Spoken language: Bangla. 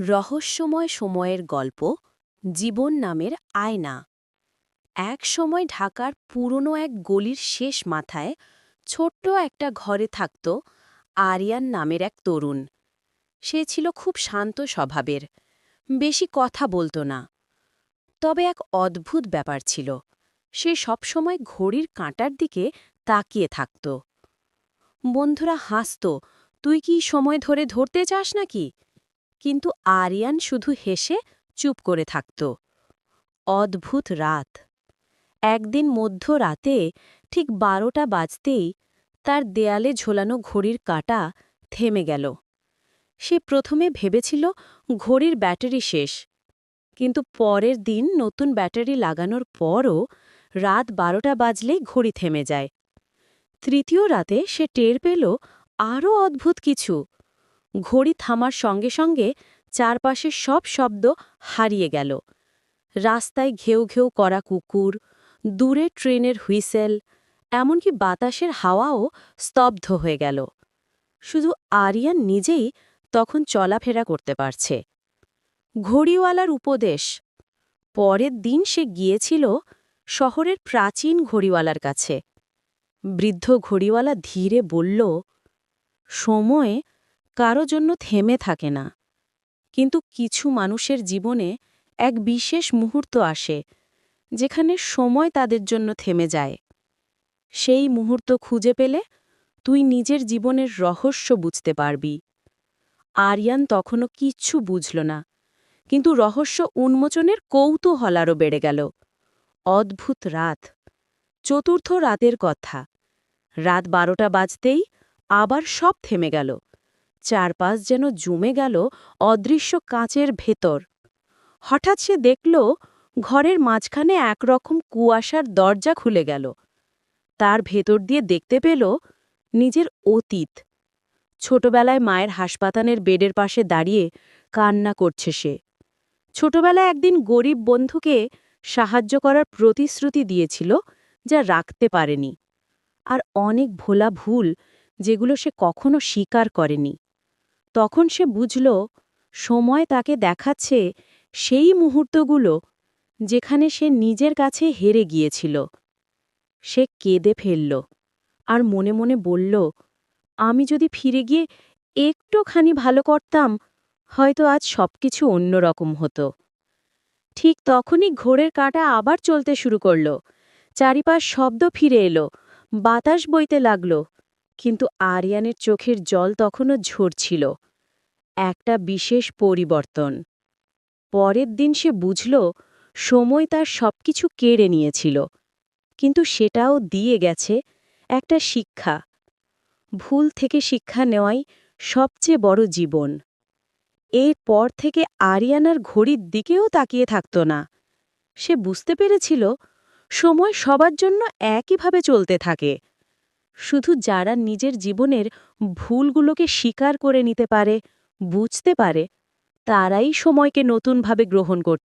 রহস্যময় সময়ের গল্প জীবন নামের আয়না। এক সময় ঢাকার পুরনো এক গলির শেষ মাথায় ছোট্ট একটা ঘরে থাকত আরিয়ান নামের এক তরুণ। সে ছিল খুব শান্ত স্বভাবের, বেশি কথা বলতো না। তবে এক অদ্ভুত ব্যাপার ছিল, সে সবসময় ঘড়ির কাঁটার দিকে তাকিয়ে থাকত। বন্ধুরা হাসত, তুই কি সময় ধরে ধরতে চাস নাকি? কিন্তু আরিয়ান শুধু হেসে চুপ করে থাকত। অদ্ভুত রাত। একদিন মধ্যরাতে ঠিক বারোটা বাজতেই তার দেয়ালে ঝোলানো ঘড়ির কাঁটা থেমে গেল। সে প্রথমে ভেবেছিল ঘড়ির ব্যাটারি শেষ, কিন্তু পরের দিন নতুন ব্যাটারি লাগানোর পরও রাত বারোটা বাজলেই ঘড়ি থেমে যায়। তৃতীয় রাতে সে টের পেল আরও অদ্ভুত কিছু। ঘড়ি থামার সঙ্গে সঙ্গে চারপাশের সব শব্দ হারিয়ে গেল। রাস্তায় ঘেউ ঘেউ করা কুকুর, দূরে ট্রেনের হুইসেল, এমনকি বাতাসের হাওয়াও স্তব্ধ হয়ে গেল। শুধু আরিয়ান নিজেই তখন চলাফেরা করতে পারছে। ঘড়িওয়ালার উপদেশ, পরের দিন সে গিয়েছিল শহরের প্রাচীন ঘড়িওয়ালার কাছে। বৃদ্ধ ঘড়িওয়ালা ধীরে বলল, সময় কারও জন্য থেমে থাকে না। কিন্তু কিছু মানুষের জীবনে এক বিশেষ মুহূর্ত আসে, যেখানে সময় তাদের জন্য থেমে যায়। সেই মুহূর্ত খুঁজে পেলে তুই নিজের জীবনের রহস্য বুঝতে পারবি। আরিয়ান তখনও কিচ্ছু বুঝল না, কিন্তু রহস্য উন্মোচনের কৌতূহল আরও বেড়ে গেল। অদ্ভুত রাত, চতুর্থ রাতের কথা। রাত বারোটা বাজতেই আবার সব থেমে গেল। চারপাশ যেন জমে গেল অদৃশ্য কাঁচের ভেতর। হঠাৎ সে দেখল, ঘরের মাঝখানে একরকম কুয়াশার দরজা খুলে গেল। তার ভেতর দিয়ে দেখতে পেল নিজের অতীত। ছোটবেলায় মায়ের হাসপাতালের বেডের পাশে দাঁড়িয়ে কান্না করছে সে। ছোটবেলায় একদিন গরিব বন্ধুকে সাহায্য করার প্রতিশ্রুতি দিয়েছিল যা রাখতে পারেনি। আর অনেক ভোলা ভুল যেগুলো সে কখনো স্বীকার করেনি। তখন সে বুঝল, সময় তাকে দেখাচ্ছে সেই মুহূর্তগুলো যেখানে সে নিজের কাছে হেরে গিয়েছিল। সে কেঁদে ফেলল আর মনে মনে বলল, আমি যদি ফিরে গিয়ে একটুখানি ভালো করতাম, হয়তো আজ সবকিছু অন্যরকম হতো। ঠিক তখনই ঘোড়ের কাঁটা আবার চলতে শুরু করল। চারিপাশ শব্দ ফিরে এলো, বাতাস বইতে লাগল কিন্তু আরিয়ানের চোখের জল তখনও ঝরছিল। একটা বিশেষ পরিবর্তন। পরের দিন সে বুঝল, সময় তার সবকিছু কেড়ে নিয়েছিল। কিন্তু সেটাও দিয়ে গেছে একটা শিক্ষা। ভুল থেকে শিক্ষা নেওয়াই সবচেয়ে বড় জীবন। এরপর থেকে আরিয়ানার ঘড়ির দিকেও তাকিয়ে থাকত না। সে বুঝতে পেরেছিল, সময় সবার জন্য একইভাবে চলতে থাকে। শুধু যারা নিজের জীবনের ভুলগুলোকে স্বীকার করে নিতে পারে, বুঝতে পারে, তারাই সময়কে নতুনভাবে গ্রহণ করতে